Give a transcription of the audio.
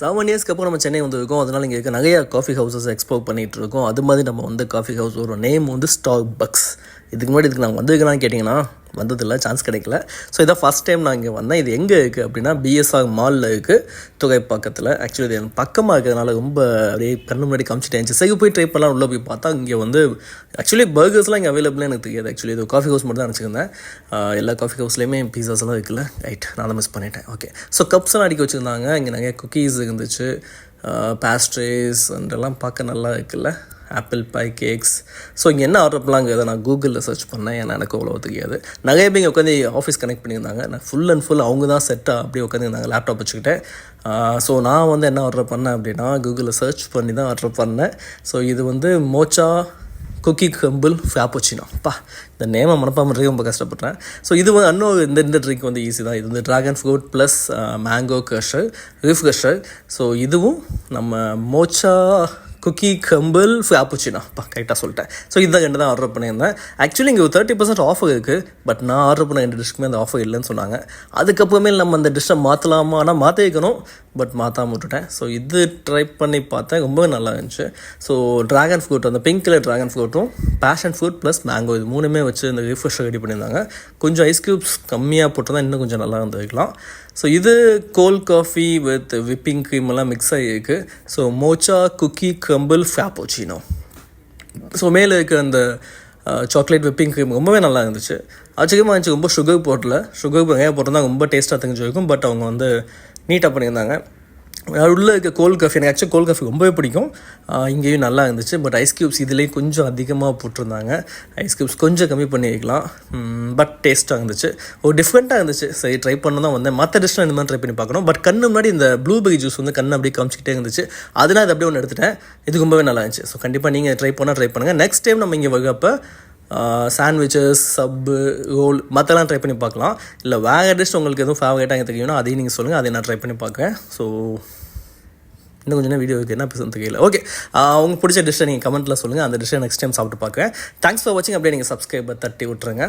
Seven இயர்ஸ்க்கு அப்புறம் நம்ம சென்னை வந்திருக்கோம். அதனால் இங்கே இருக்க நிறையா காஃபி ஹவுசஸ் எக்ஸ்ப்ளோர் பண்ணிகிட்டு இருக்கோம் அது மாதிரி நம்ம வந்து காஃபி ஹவுஸ் ஒரு நேம் வந்து ஸ்டாக் பக்ஸ் இதுக்கு முன்னாடி இதுக்கு நான் வந்திருக்கேன்னு கேட்டிங்கன்னா வந்ததில்லை சான்ஸ் கிடைக்கல. ஸோ இதான் ஃபஸ்ட் டைம் நான் இங்கே வந்தேன். இது எங்கே இருக்குது அப்படின்னா பிஎஸ்ஆர் மாலில் இருக்குது தொகை பக்கத்தில். ஆக்சுவலி இது எனக்கு பக்கமாக இருக்கிறதுனால ரொம்ப அப்படியே கண்ணு முன்னாடி காமிச்சிட்டே இருந்துச்சு சரி போய் ட்ரை பண்ணலாம். உள்ளே போய் பார்த்தா இங்கே வந்து ஆக்சுவலி பர்கர்ஸ்லாம் இங்கே அவைலபிளாக எனக்கு தெரியாது. ஆக்சுவலி இது காஃபி ஹவுஸ் மட்டும் தான் நினச்சிருந்தேன். எல்லா காஃபி ஹவுஸ்லேயுமே பீஸாஸ்லாம் இருக்குல்ல. ரைட் நான் மிஸ் பண்ணிட்டேன். ஓகே ஸோ கப்ஸ்லாம் அடிக்க வச்சுருந்தாங்க. இங்கே நிறைய குக்கீஸ் இருந்துச்சு. பேஸ்ட்ரேஸ் எல்லாம் பார்க்க நல்லா இருக்குல்ல. ஆப்பிள் பை கேக்ஸ் ஸோ இங்கே என்ன ஆர்டர் பண்ணலாங்கிறத நான் கூகுளில் சர்ச் பண்ணேன். ஏன்னா எனக்கு அவ்வளோ தெரியாது. நிறைய பேர் இங்கே உட்காந்து ஆஃபீஸ் கனெக்ட் பண்ணியிருந்தாங்க. நான் ஃபுல் அண்ட் ஃபுல் அவங்க தான் செட்டாக அப்படியே உட்காந்துருந்தாங்க லேப்டாப் வச்சுக்கிட்டேன். ஸோ நான் வந்து என்ன ஆர்டர் பண்ணேன் அப்படின்னா கூகுளில் சர்ச் பண்ணி தான் ஆர்டர் பண்ணேன். ஸோ இது வந்து மோச்சா குக்கி கம்பிள் ஃபியாப்புச்சினோ பா இந்த நேமை மனப்பாக பண்ணுறது ரொம்ப கஷ்டப்பட்டேன். ஸோ இது வந்து இன்னும் இந்த இந்த ட்ரிங்க் வந்து ஈஸி தான். இது வந்து dragon fruit plus mango கஷர் reef கஷர் so இதுவும் நம்ம மோச்சா குக்கி கம்பிள் ஃபியாப்புச்சினா பா கரெக்டாக சொல்லிட்டேன். ஸோ இதான் ரெண்டு தான் ஆர்டர் பண்ணியிருந்தேன். ஆக்சுவலி இங்கே ஒரு தேர்ட்டி பர்சன்ட் ஆஃபர் இருக்குது பட் நான் ஆர்டர் பண்ண ரெண்டு டிஷ்க்குமே அந்த ஆஃபர் இல்லைன்னு சொன்னாங்க. அதுக்கப்புறமே நம்ம அந்த டிஷ்ஷை மாற்றலாமா ஆனால் மாற்றி வைக்கணும் பட் மாற்றாம விட்டுட்டேன் ஸோ இது ட்ரை பண்ணி பார்த்தேன். ரொம்ப நல்லா இருந்துச்சு. ஸோ ட்ராகன் ஃப்ரூட் அந்த பிங்க் கலர் ட்ராகன் ஃப்ரூட்டும் பேஷன் ஃப்ரூட் ப்ளஸ் மேங்கோ இது மூணுமே வச்சு இந்த ரிஃப்ரெஷ் ரெடி பண்ணியிருந்தாங்க. கொஞ்சம் ஐஸ் க்யூப்ஸ் கம்மியாக போட்டிருந்தா இன்னும் கொஞ்சம் நல்லா இருந்திருக்கலாம். ஸோ இது cold coffee with whipping cream எல்லாம் மிக்ஸ் ஆகியிருக்கு so mocha cookie crumble frappuccino so மேலே இருக்க அந்த சாக்லேட் விப்பிங் க்ரீம் ரொம்பவே நல்லா இருந்துச்சு. ஆச்சரியமாக இருந்துச்சு. ரொம்ப சுகர் போட்டல சுகர் நிறையா போட்டிருந்தா ரொம்ப டேஸ்ட்டாக தெரிஞ்சிருக்கும். பட் அவங்க வந்து நீட்டாக பண்ணியிருந்தாங்க. உள்ளே இருக்க கோல் காஃபி எனக்கு ஆக்சுவலி கோல் காஃபி ரொம்பவே பிடிக்கும். இங்கேயும் நல்லா இருந்துச்சு. பட் ஐஸ் க்யூப்ஸ் இதுலேயும் கொஞ்சம் அதிகமாக போட்டிருந்தாங்க. ஐஸ் க்யூப்ஸ் கொஞ்சம் கம்மி பண்ணியிருக்கலாம். பட் டேஸ்ட்டாக இருந்துச்சு. ஒரு டிஃப்ரெண்ட்டாக இருந்துச்சு. சரி ட்ரை பண்ண தான் வந்தேன். மற்ற டிஷ்லாம் இந்த மாதிரி ட்ரை பண்ணி பார்க்கணும். பட் கண்ணு முன்னாடி இந்த ப்ளூபெரி ஜூஸ் வந்து கண்ணு அப்படியே காமிச்சிக்கிட்டே இருந்துச்சு. அதனால் அது அப்படியே ஒன்று எடுத்துட்டேன். இது ரொம்பவே நல்லா இருந்துச்சு. ஸோ கண்டிப்பாக நீங்கள் ட்ரை பண்ணால் ட்ரை பண்ணுங்கள் நெக்ஸ்ட் டைம் நம்ம இங்கே வரப்போ சாண்ட்விச்சஸ் சப்பு ரோல் மற்றெல்லாம் ட்ரை பண்ணி பார்க்கலாம். இல்லை வேறு டிஷ் உங்களுக்கு எதுவும் ஃபேவரேட்டாக எனக்கு தெரியும்னா அதையும் நீங்கள் சொல்லுங்கள் அதை நான் ட்ரை பண்ணி பார்க்குறேன். ஸோ இன்னும் கொஞ்சம் வீடியோ இருக்குது என்ன பேசுறது தெரியல. ஓகே உங்களுக்கு பிடிச்ச டிஷ்ஷை நீங்கள் கமெண்ட்டில் சொல்லுங்கள் அந்த டிஷ்ஷை நெக்ஸ்ட் டைம் சாப்பிட்டு பார்க்குறேன். தேங்க்ஸ் ஃபார் வாட்சிங் அப்படியே நீங்கள் சப்ஸ்கிரைபர் தட்டி விட்ருங்க